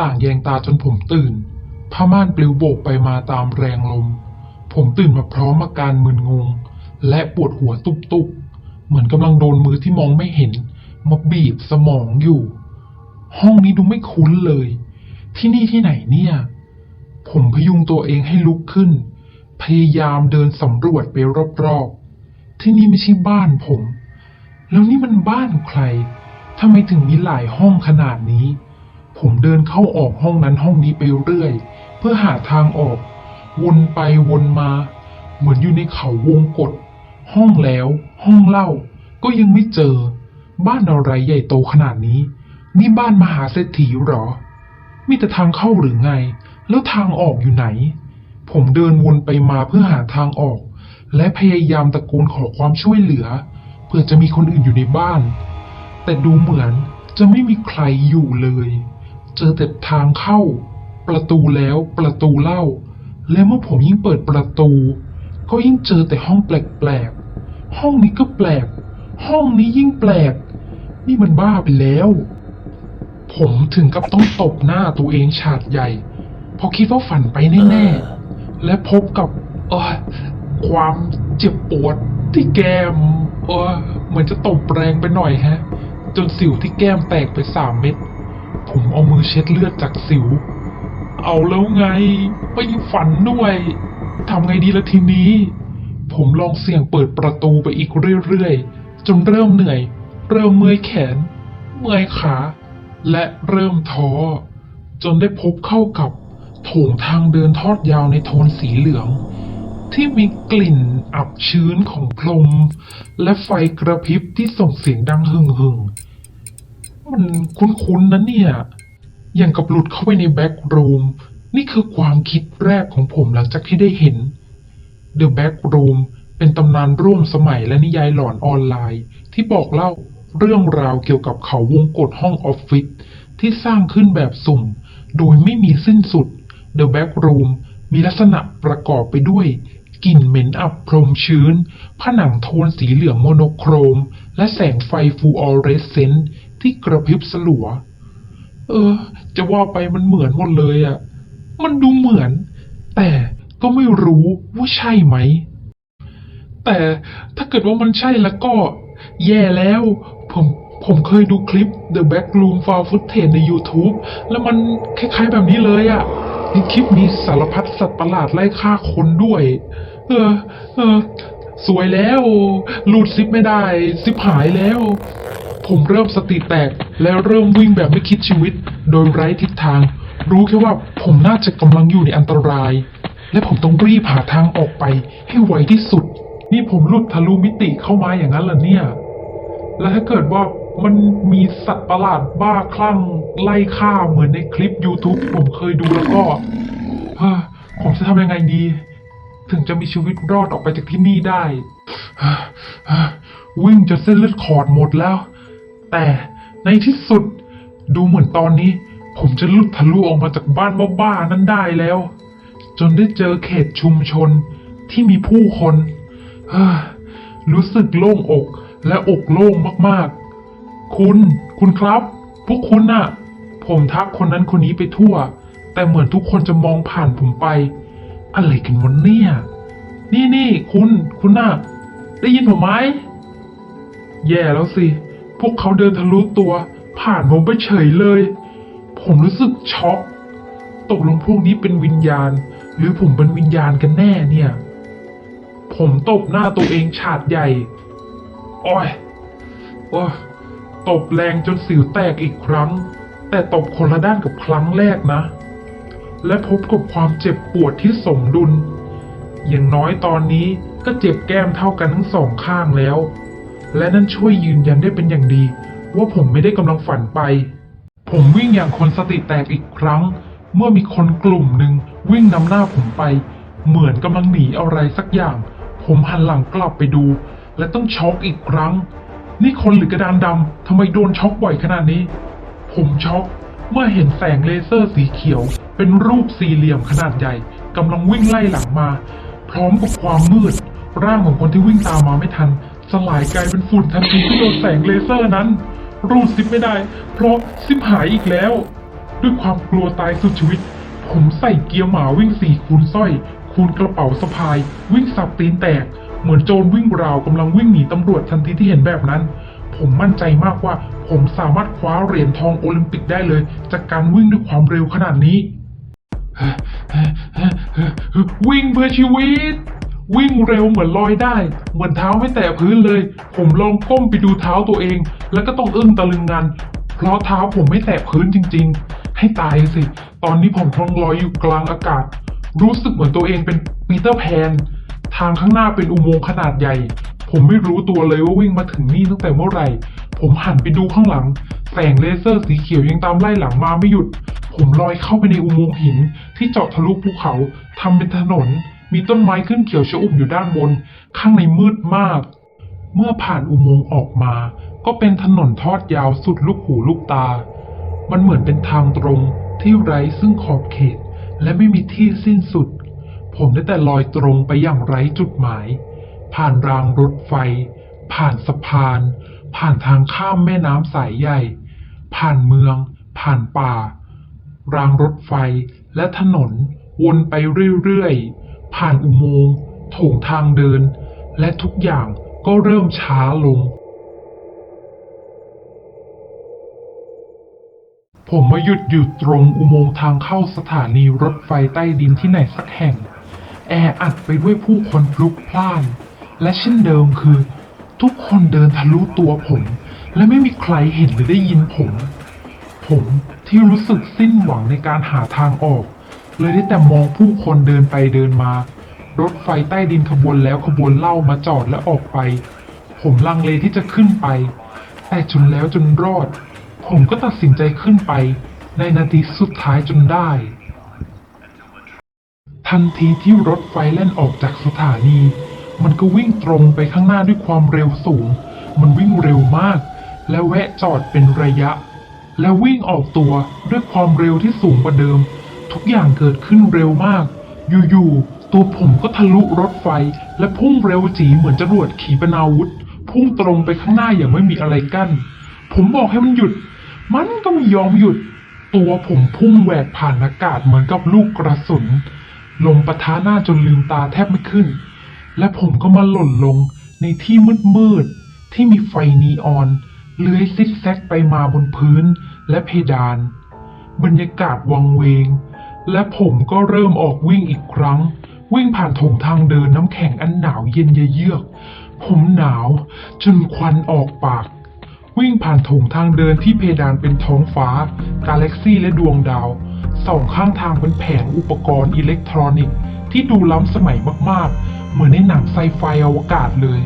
ต่างแยงตาจนผมตื่น ผ้าม่านปลิวโบกไปมาตามแรงลม ผมตื่นมาพร้อมอาการมึนงง และปวดหัวตุบๆ เหมือนกำลังโดนมือที่มองไม่เห็น มาบีบสมองอยู่ ห้องนี้ดูไม่คุ้นเลย ที่นี่ที่ไหนเนี่ย ผมพยุงตัวเองให้ลุกขึ้น พยายามเดินสำรวจไปรอบๆ ที่นี่ไม่ใช่บ้านผม แล้วนี่มันบ้านใครทำไมถึงมีหลายห้องขนาดนี้ ผมเดินเข้าออกห้องนั้นห้องนี้ไปเรื่อย เพื่อหาทางออก วนไปวนมา เหมือนอยู่ในเขาวงกฏห้องแล้ว ห้องเล่า ก็ยังไม่เจอ บ้านอะไรใหญ่โตขนาดนี้ นี่บ้านมหาเศรษฐีหรอ มีแต่ทางเข้าหรือไง แล้วทางออกอยู่ไหน ผมเดินวนไปมาเพื่อหาทางออก และพยายามตะโกนขอความช่วยเหลือเพื่อจะมีคนอื่นอยู่ในบ้าน แต่ดูเหมือนจะไม่มีใครอยู่เลย เจอแต่ทางเข้า ประตูแล้วประตูเล่า และเมื่อผมยิ่งเปิดประตู ก็ยิ่งเจอแต่ห้องแปลกๆ ห้องนี้ก็แปลก ห้องนี้ยิ่งแปลก นี่มันบ้าไปแล้ว ผมถึงกับต้องตบหน้าตัวเองฉาดใหญ่ เพราะคิดว่าฝันไปแน่ๆ และพบกับเออความเจ็บปวดที่แก้มเออเหมือนจะตบแรงไปหน่อยฮะ จนสิวที่แก้มแตกไปสามเม็ด ผมเอามือเช็ดเลือดจากสิว เอาแล้วไงไปฝันด้วยทำไงดีละทีนี้ ผมลองเสี่ยงเปิดประตูไปอีกเรื่อยๆ จนเริ่มเหนื่อย เริ่มเมื่อยแขน เมื่อยขา และเริ่มท้อ จนได้พบเข้ากับโถงทางเดินทอดยาวในโทนสีเหลือง ที่มีกลิ่นอับชื้นของพรม และไฟกระพริบที่ส่งเสียงดังหึ่งหึ่ง มันคุ้นๆนะเนี่ย อย่างกับหลุดเข้าไปในแบ็กรูม นี่คือความคิดแรกของผมหลังจากที่ได้เห็น The Back Room เป็นตำนานร่วมสมัยและนิยายหลอนออนไลน์ ที่บอกเล่าเรื่องราวเกี่ยวกับเขาวงกฏห้องออฟฟิศที่สร้างขึ้นแบบสุ่ม โดยไม่มีสิ้นสุด The Back Room มีลักษณะประกอบไปด้วยกลิ่นเหม็นอับพรมชื้น ผนังโทนสีเหลืองโมโนโครม และแสงไฟฟูออเรสเซนต์ ที่กระพริบสลัว เออ จะว่าไปมันเหมือนหมดเลยอะ่ะ มันดูเหมือน แต่ก็ไม่รู้ว่าใช่ไหม แต่ถ้าเกิดว่ามันใช่แล้วก็ แย่แล้ว ผมผมเคยดูคลิป The Back Room for Footage ใน YouTube แล้วมันคล้ายๆแบบนี้เลยอะ่ะในคลิปมีสารพัดสัตว์ประหลาดไล่ฆ่าคนด้วย เออ เออ สวยแล้ว หลุดซิปไม่ได้ ซิปหายแล้ว ผมเริ่มสติแตก แล้วเริ่มวิ่งแบบไม่คิดชีวิต โดยไร้ทิศทาง รู้แค่ว่าผมน่าจะกำลังอยู่ในอันตราย และผมต้องรีบหาทางออกไปให้ไวที่สุด นี่ผมหลุดทะลุมิติเข้ามาอย่างนั้นเหรอเนี่ย แล้วถ้าเกิดว่ามันมีสัตว์ประหลาดบ้าคลั่งไล่ฆ่าเหมือนในคลิป YouTube ที่ผมเคยดูแล้วก็เฮ้อผมจะทำยังไงดี ถึงจะมีชีวิตรอดออกไปจากที่นี่ได้ วิ่งจนเส้นเลือดขอดหมดแล้ว แต่ในที่สุด ดูเหมือนตอนนี้ ผมจะลุดทะลุออกมาจากบ้านบ้าๆนั้นได้แล้ว จนได้เจอเขตชุมชนที่มีผู้คนฮ้อรู้สึกโล่งอกและอกโล่งมากๆ คุณ คุณครับ พวกคุณน่ะ ผมทักคนนั้นคนนี้ไปทั่ว แต่เหมือนทุกคนจะมองผ่านผมไป อะไรกันวะเนี่ย นี่นี่คุณ คุณน่ะ ได้ยินผมไหม แย่แล้วสิ พวกเขาเดินทะลุตัว ผ่านผมไปเฉยเลย ผมรู้สึกช็อกตกลงพวกนี้เป็นวิญญาณ หรือผมเป็นวิญญาณกันแน่เนี่ย ผมตบหน้าตัวเองฉาดใหญ่โอ้ยโอ้ยตบแรงจนสิวแตกอีกครั้ง แต่ตบคนละด้านกับครั้งแรกนะ และพบกับความเจ็บปวดที่สมดุล อย่างน้อยตอนนี้ก็เจ็บแก้มเท่ากันทั้งสองข้างแล้ว และนั่นช่วยยืนยันได้เป็นอย่างดี ว่าผมไม่ได้กำลังฝันไป ผมวิ่งอย่างคนสติแตกอีกครั้ง เมื่อมีคนกลุ่มหนึ่งวิ่งนำหน้าผมไป เหมือนกำลังหนีอะไรสักอย่าง ผมหันหลังกลับไปดู และต้องช็อกอีกครั้ง นี่คนหรือกระดานดำทำไมโดนช็อกบ่อยขนาดนี้ ผมช็อกเมื่อเห็นแสงเลเซอร์สีเขียว เป็นรูปสี่เหลี่ยมขนาดใหญ่กำลังวิ่งไล่หลังมา พร้อมกับความมืด ร่างของคนที่วิ่งตามมาไม่ทัน สลายกลายเป็นฝุ่นทันทีที่โดนแสงเลเซอร์นั้น รูดซิปไม่ได้ เพราะซิปหายอีกแล้ว ด้วยความกลัวตายสุดชีวิต ผมใส่เกียร์หมาวิ่งสี่คูณสร้อย คูณกระเป๋าสะพาย วิ่งสับตีนแตก เหมือนโจรวิ่งราวกำลังวิ่งหนีตำรวจทันทีที่เห็นแบบนั้น ผมมั่นใจมากว่า ผมสามารถคว้าเหรียญทองโอลิมปิกได้เลย จากการวิ่งด้วยความเร็วขนาดนี้วิ่งเพื่อชีวิต วิ่งเร็วเหมือนลอยได้ เหมือนเท้าไม่แตะพื้นเลย ผมลองก้มไปดูเท้าตัวเอง แล้วก็ต้องอึ้งตะลึงงัน เพราะเท้าผมไม่แตะพื้นจริง ๆ ให้ตายสิ ตอนนี้ผมคงลอยอยู่กลางอากาศ รู้สึกเหมือนตัวเองเป็นปีเตอร์แพน ทางข้างหน้าเป็นอุโมงค์ขนาดใหญ่ ผมไม่รู้ตัวเลยว่าวิ่งมาถึงนี่ตั้งแต่เมื่อไหร่ ผมหันไปดูข้างหลัง แสงเลเซอร์สีเขียวยังตามไล่หลังมาไม่หยุด ผมลอยเข้าไปในอุโมงค์หินที่เจาะทะลุภูเขาทำเป็นถนน มีต้นไม้ขึ้นเขียวชอุ่มอยู่ด้านบน ข้างในมืดมาก เมื่อผ่านอุโมงค์ออกมา ก็เป็นถนนทอดยาวสุดลูกหูลูกตา มันเหมือนเป็นทางตรงที่ไร้ซึ่งขอบเขต และไม่มีที่สิ้นสุด ผมได้แต่ลอยตรงไปอย่างไร้จุดหมาย ผ่านรางรถไฟ ผ่านสะพาน ผ่านทางข้ามแม่น้ำสายใหญ่ ผ่านเมือง ผ่านป่า รางรถไฟและถนนวนไปเรื่อยๆ ผ่านอุโมงค์โถงทางเดิน และทุกอย่างก็เริ่มช้าลง ผมมาหยุดอยู่ตรงอุโมงค์ทางเข้าสถานีรถไฟใต้ดินที่ไหนสักแห่ง แออัดไปด้วยผู้คนพลุกพล่าน และเช่นเดิมคือ ทุกคนเดินทะลุตัวผม และไม่มีใครเห็นหรือได้ยินผม ผมที่รู้สึกสิ้นหวังในการหาทางออก เลยได้แต่มองผู้คนเดินไปเดินมา รถไฟใต้ดินขบวนแล้วขบวนเล่ามาจอดและออกไป ผมลังเลที่จะขึ้นไป แต่จนแล้วจนรอด ผมก็ตัดสินใจขึ้นไป ในนาทีสุดท้ายจนได้ ทันทีที่รถไฟแล่นออกจากสถานี มันก็วิ่งตรงไปข้างหน้าด้วยความเร็วสูง มันวิ่งเร็วมาก และแวะจอดเป็นระยะ แล้ววิ่งออกตัวด้วยความเร็วที่สูงกว่าเดิม ทุกอย่างเกิดขึ้นเร็วมาก อยู่ๆ ตัวผมก็ทะลุรถไฟ และพุ่งเร็วจีเหมือนจรวดขีปนาวุธ พุ่งตรงไปข้างหน้าอย่างไม่มีอะไรกั้น ผมบอกให้มันหยุด มันก็ไม่ยอมหยุด ตัวผมพุ่งแหวกผ่านอากาศเหมือนกับลูกกระสุนลงปะทะหน้าจนลืมตาแทบไม่ขึ้น และผมก็มาหล่นลงในที่มืดๆ ที่มีไฟนีออนเลื้อยซิกแซกไปมาบนพื้นและเพดาน บรรยากาศวังเวง และผมก็เริ่มออกวิ่งอีกครั้ง วิ่งผ่านถงทางเดินน้ำแข็งอันหนาวเย็นเยือก ผมหนาวจนควันออกปาก วิ่งผ่านถงทางเดินที่เพดานเป็นท้องฟ้า กาแล็กซี่และดวงดาวสองข้างทางเป็นแผงอุปกรณ์อิเล็กทรอนิกส์ที่ดูล้ำสมัยมากๆ เหมือนในหนังไซไฟอวกาศเลย